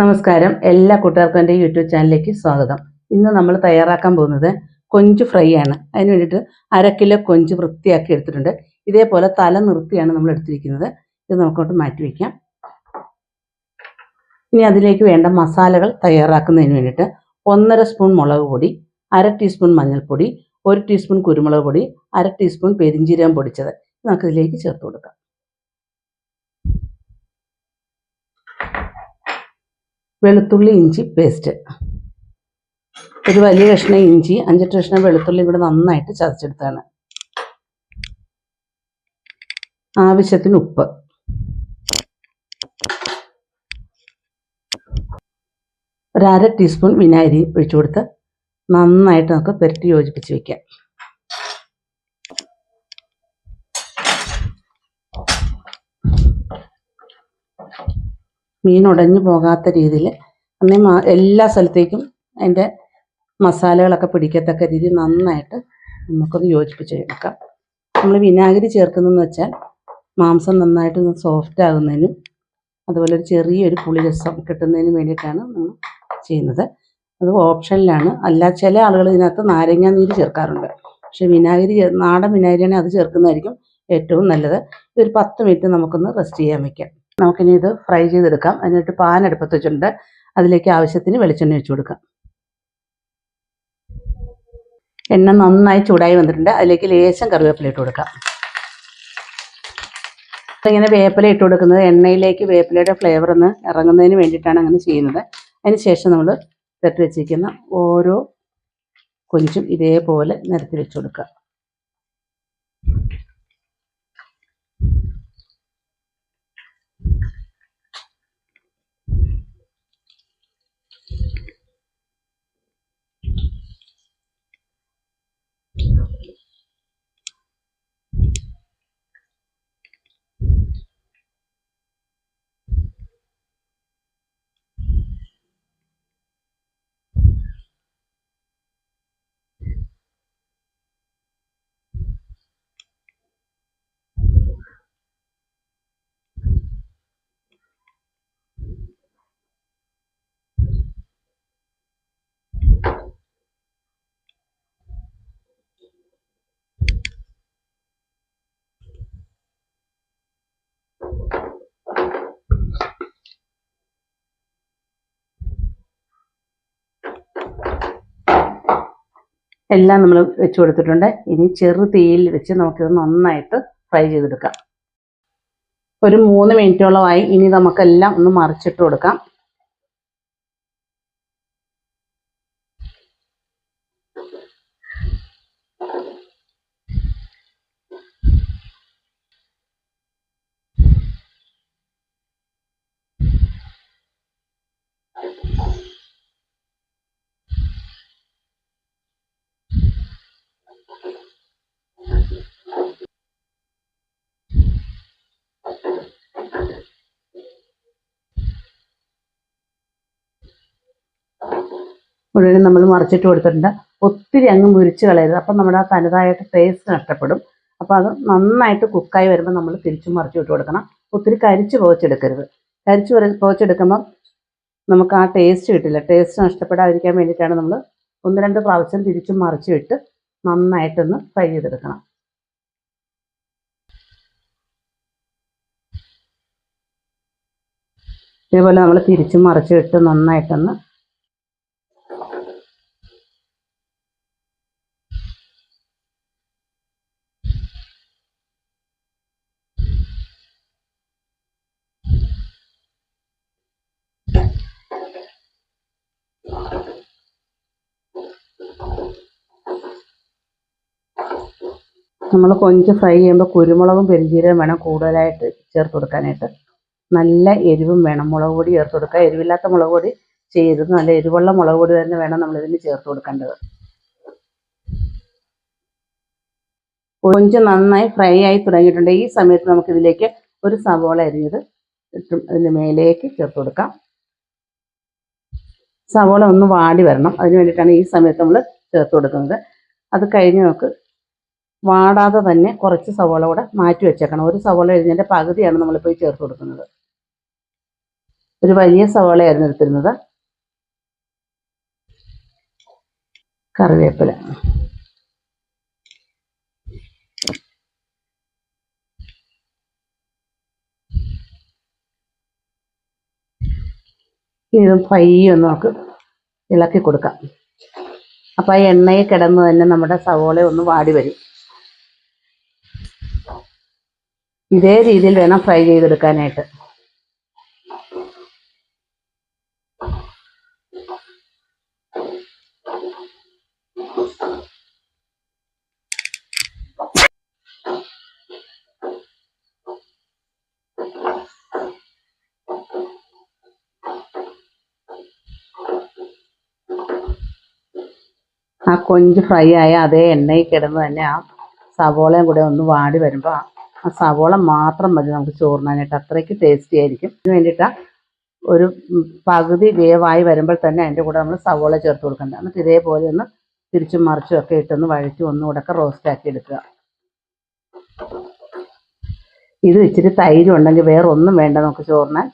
നമസ്കാരം. എല്ലാ കൂട്ടുകാർക്കും എന്റെ യൂട്യൂബ് ചാനലിലേക്ക് സ്വാഗതം. ഇന്ന് നമ്മൾ തയ്യാറാക്കാൻ പോകുന്നത് കൊഞ്ച് ഫ്രൈ ആണ്. അതിന് വേണ്ടിയിട്ട് അര കിലോ കൊഞ്ച് വൃത്തിയാക്കി എടുത്തിട്ടുണ്ട്. ഇതേപോലെ തല നിർത്തിയാണ് നമ്മൾ എടുത്തിരിക്കുന്നത്. ഇത് നമുക്കോട്ട് മാറ്റി വയ്ക്കാം. ഇനി അതിലേക്ക് വേണ്ട മസാലകൾ തയ്യാറാക്കുന്നതിന് വേണ്ടിയിട്ട് ഒന്നര സ്പൂൺ മുളക് പൊടി അര ടീസ്പൂൺ മഞ്ഞൾപ്പൊടി ഒരു ടീസ്പൂൺ കുരുമുളക് പൊടി അര ടീസ്പൂൺ പെരിഞ്ചീരകം പൊടിച്ചത്. നമുക്കിതിലേക്ക് ചേർത്ത് കൊടുക്കാം. വെളുത്തുള്ളി ഇഞ്ചി പേസ്റ്റ് ഒരു വലിയ കഷ്ണം ഇഞ്ചി അഞ്ചെട്ട് കഷ്ണം വെളുത്തുള്ളി ഇവിടെ നന്നായിട്ട് ചതച്ചെടുത്താണ്. ആവശ്യത്തിന് ഉപ്പ്. ഒരര ടീസ്പൂൺ വിനാഗിരി ഒഴിച്ചു കൊടുത്ത് നന്നായിട്ട് നമുക്ക് പുരട്ടി യോജിപ്പിച്ച് വെക്കാം. മീൻ ഉടഞ്ഞു പോകാത്ത രീതിയിൽ അന്നേ എല്ലാ സ്ഥലത്തേക്കും അതിന്റെ മസാലകളൊക്കെ പിടിക്കത്തക്ക രീതി നന്നായിട്ട് നമുക്കൊന്ന് യോജിപ്പിച്ച് എടുക്കാം നമ്മൾ വിനാഗിരി ചേർക്കുന്നതെന്ന് വെച്ചാൽ മാംസം നന്നായിട്ട് സോഫ്റ്റ് ആകുന്നതിനും അതുപോലെ ഒരു ചെറിയൊരു പുളിരസം കിട്ടുന്നതിനും വേണ്ടിയിട്ടാണ് നമ്മൾ ചെയ്യുന്നത്. അത് ഓപ്ഷനിലാണ്. അല്ല ചില ആളുകൾ ഇതിനകത്ത് നാരങ്ങ നീര് ചേർക്കാറുണ്ട്. പക്ഷേ വിനാഗിരി നാടൻ വിനാഗിരിയാണെങ്കിൽ അത് ചേർക്കുന്നതായിരിക്കും ഏറ്റവും നല്ലത്. ഇതൊരു പത്ത് മിനിറ്റ് നമുക്കൊന്ന് റെസ്റ്റ് ചെയ്യാൻ വെക്കാം. നമുക്കിനി ഇത് ഫ്രൈ ചെയ്തെടുക്കാം. അതിനായിട്ട് പാൻ അടുപ്പത്ത് വെച്ചിട്ടുണ്ട്. അതിലേക്ക് ആവശ്യത്തിന് വെളിച്ചെണ്ണ ഒഴിച്ചു കൊടുക്കാം. എണ്ണ നന്നായി ചൂടായി വന്നിട്ടുണ്ട്. അതിലേക്ക് ലേശം കറിവേപ്പില ഇട്ട് കൊടുക്കാം. ഇങ്ങനെ വേപ്പില ഇട്ട് കൊടുക്കുന്നത് എണ്ണയിലേക്ക് വേപ്പിലയുടെ ഫ്ലേവർ ഒന്ന് ഇറങ്ങുന്നതിന് വേണ്ടിയിട്ടാണ് അങ്ങനെ ചെയ്യുന്നത്. അതിന് ശേഷം നമ്മൾ തട്ടി വെച്ചിരിക്കുന്ന ഓരോ കൊഞ്ചും ഇതേപോലെ നിരത്തി വെച്ച് കൊടുക്കുക. എല്ലാം നമ്മൾ വെച്ച് കൊടുത്തിട്ടുണ്ട്. ഇനി ചെറു തീയിൽ വെച്ച് നമുക്കിത് നന്നായിട്ട് ഫ്രൈ ചെയ്തെടുക്കാം. ഒരു മൂന്ന് മിനിറ്റോളമായി ഇനി നമുക്കെല്ലാം ഒന്ന് മറിച്ചിട്ട് കൊടുക്കാം. മുഴുവനും നമ്മൾ മറിച്ചിട്ട് കൊടുത്തിട്ടുണ്ട്. ഒത്തിരി അങ്ങ് മുരിച്ച് കളയരുത്. അപ്പം നമ്മുടെ ആ തനതായിട്ട് ടേസ്റ്റ് നഷ്ടപ്പെടും. അപ്പോൾ അത് നന്നായിട്ട് കുക്കായി വരുമ്പോൾ നമ്മൾ തിരിച്ചും മറിച്ച് വിട്ട് കൊടുക്കണം. ഒത്തിരി കരിച്ച് പോച്ചെടുക്കരുത്. കരിച്ച് പോച്ചെടുക്കുമ്പം നമുക്ക് ആ ടേസ്റ്റ് കിട്ടില്ല. ടേസ്റ്റ് നഷ്ടപ്പെടാതിരിക്കാൻ വേണ്ടിയിട്ടാണ് നമ്മൾ ഒന്ന് രണ്ട് പ്രാവശ്യം തിരിച്ചും മറിച്ച് വിട്ട് നന്നായിട്ടൊന്ന് ഫ്രൈ ചെയ്തെടുക്കണം. ഇതേപോലെ നമ്മൾ തിരിച്ചും മറിച്ചും ഇട്ട് നന്നായിട്ടൊന്ന് നമ്മൾ കൊഞ്ച് ഫ്രൈ ചെയ്യുമ്പോൾ കുരുമുളകും പെരുംജീരകം വേണം കൂടുതലായിട്ട് ചേർത്ത് കൊടുക്കാനായിട്ട്. നല്ല എരിവും വേണം. മുളക് പൊടി ചേർത്ത് കൊടുക്കുക. എരിവില്ലാത്ത മുളക് പൊടി ചെയ്ത് നല്ല എരിവുള്ള മുളക് പൊടി തന്നെ വേണം നമ്മൾ ഇതിന് ചേർത്ത് കൊടുക്കേണ്ടത്. കൊഞ്ച് നന്നായി ഫ്രൈ ആയി തുടങ്ങിയിട്ടുണ്ട്. ഈ സമയത്ത് നമുക്ക് ഇതിലേക്ക് ഒരു സവോള അരിഞ്ഞത് ഇട്ടും അതിന് മേലേക്ക് ചേർത്ത് കൊടുക്കാം. സവോള ഒന്ന് വാടി വരണം. അതിന് വേണ്ടിയിട്ടാണ് ഈ സമയത്ത് നമ്മൾ ചേർത്ത് കൊടുക്കുന്നത്. അത് കഴിഞ്ഞ് നമുക്ക് വാടാതെ തന്നെ കുറച്ച് സവോള കൂടെ മാറ്റി വെച്ചേക്കണം. ഒരു സവോള എഴുതിന്റെ പകുതിയാണ് നമ്മളിപ്പോൾ ചേർത്ത് കൊടുക്കുന്നത്. ഒരു വലിയ സവോളയായിരുന്നു എടുത്തിരുന്നത്. കറിവേപ്പില. ഇതും പയ്യൊന്ന് നമുക്ക് ഇളക്കി കൊടുക്കാം. അപ്പോൾ ആ എണ്ണയിൽ കിടന്ന് തന്നെ നമ്മുടെ സവോള ഒന്ന് വാടി വരും. ഇതേ രീതിയിൽ വേണം ഫ്രൈ ചെയ്തെടുക്കാനായിട്ട്. ആ കൊഞ്ച് ഫ്രൈ ആയ അതേ എണ്ണയിൽ കിടന്ന് തന്നെ ആ സവോളയും കൂടെ ഒന്ന് വാടി വരുമ്പോൾ ആ സവോള മാത്രം മതി നമുക്ക് ചോറിനാനായിട്ട്. അത്രയ്ക്ക് ടേസ്റ്റി ആയിരിക്കും. അതിന് വേണ്ടിയിട്ടാണ് ഒരു പകുതി വേവായി വരുമ്പോൾ തന്നെ അതിന്റെ കൂടെ നമ്മൾ സവോള ചേർത്ത് കൊടുക്കുന്നത് എന്നിട്ട് ഇതേപോലെ ഒന്ന് തിരിച്ചും മറിച്ചും ഒക്കെ ഇട്ടൊന്ന് വഴറ്റി ഒന്നുകൂടെ ഒക്കെ റോസ്റ്റ് ആക്കി എടുക്കുക. ഇത് ഇച്ചിരി തൈര് ഉണ്ടെങ്കിൽ വേറെ ഒന്നും വേണ്ട നമുക്ക് ചോറിനാൻ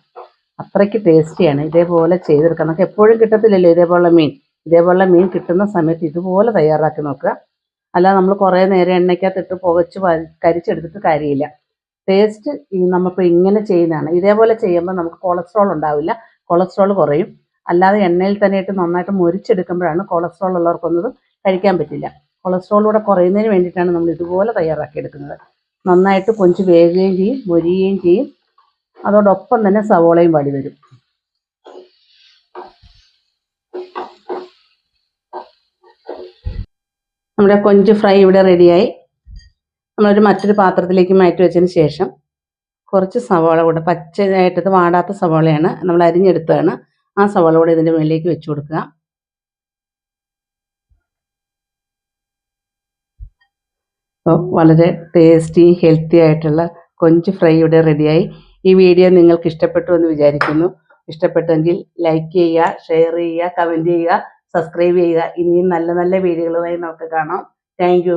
അത്രയ്ക്ക് ടേസ്റ്റിയാണ് ഇതേപോലെ ചെയ്തെടുക്കാം നമുക്ക് എപ്പോഴും കിട്ടത്തില്ലല്ലോ ഇതേപോലെ മീൻ. ഇതേപോലെ മീൻ കിട്ടുന്ന സമയത്ത് ഇതുപോലെ തയ്യാറാക്കി നോക്കുക. അല്ലാതെ നമ്മൾ കുറേ നേരം എണ്ണയ്ക്കകത്തിട്ട് പുകച്ച് കരിച്ചെടുത്തിട്ട് കാര്യമില്ല. ടേസ്റ്റ് നമ്മളിപ്പോൾ ഇങ്ങനെ ചെയ്യുന്നതാണ്. ഇതേപോലെ ചെയ്യുമ്പോൾ നമുക്ക് കൊളസ്ട്രോൾ ഉണ്ടാവില്ല. കൊളസ്ട്രോൾ കുറയും. അല്ലാതെ എണ്ണയിൽ തന്നെയിട്ട് നന്നായിട്ട് മുരിച്ചെടുക്കുമ്പോഴാണ് കൊളസ്ട്രോൾ ഉള്ളവർക്കൊന്നും കഴിക്കാൻ പറ്റില്ല. കൊളസ്ട്രോൾ കൂടെ കുറയുന്നതിന് വേണ്ടിയിട്ടാണ് നമ്മൾ ഇതുപോലെ തയ്യാറാക്കി എടുക്കുന്നത് നന്നായിട്ട് കൊഞ്ച് വേകുകയും ചെയ്യും മൊരിയുകയും ചെയ്യും. അതോടൊപ്പം തന്നെ സവോളയും പാടി വരും. നമ്മുടെ കൊഞ്ച് ഫ്രൈ ഇവിടെ റെഡിയായി. നമ്മളൊരു മറ്റൊരു പാത്രത്തിലേക്ക് മാറ്റി വെച്ചതിന് ശേഷം കുറച്ച് സവാള കൂടെ പച്ചയായിട്ടത് വാടാത്ത സവാളയാണ് നമ്മൾ അരിഞ്ഞെടുത്തതാണ്. ആ സവാള കൂടെ ഇതിന്റെ മുകളിലേക്ക് വെച്ച് കൊടുക്കുക. അപ്പോൾ വളരെ ടേസ്റ്റി ഹെൽത്തി ആയിട്ടുള്ള കൊഞ്ച് ഫ്രൈ ഇവിടെ റെഡിയായി. ഈ വീഡിയോ നിങ്ങൾക്ക് ഇഷ്ടപ്പെട്ടു എന്ന് വിചാരിക്കുന്നു. ഇഷ്ടപ്പെട്ടെങ്കിൽ ലൈക്ക് ചെയ്യുക ഷെയർ ചെയ്യുക കമന്റ് ചെയ്യുക. സബ്സ്ക്രൈബ് ചെയ്യുക. ഇനിയും നല്ല നല്ല വീഡിയോകളുമായി നമുക്ക് കാണാം. താങ്ക്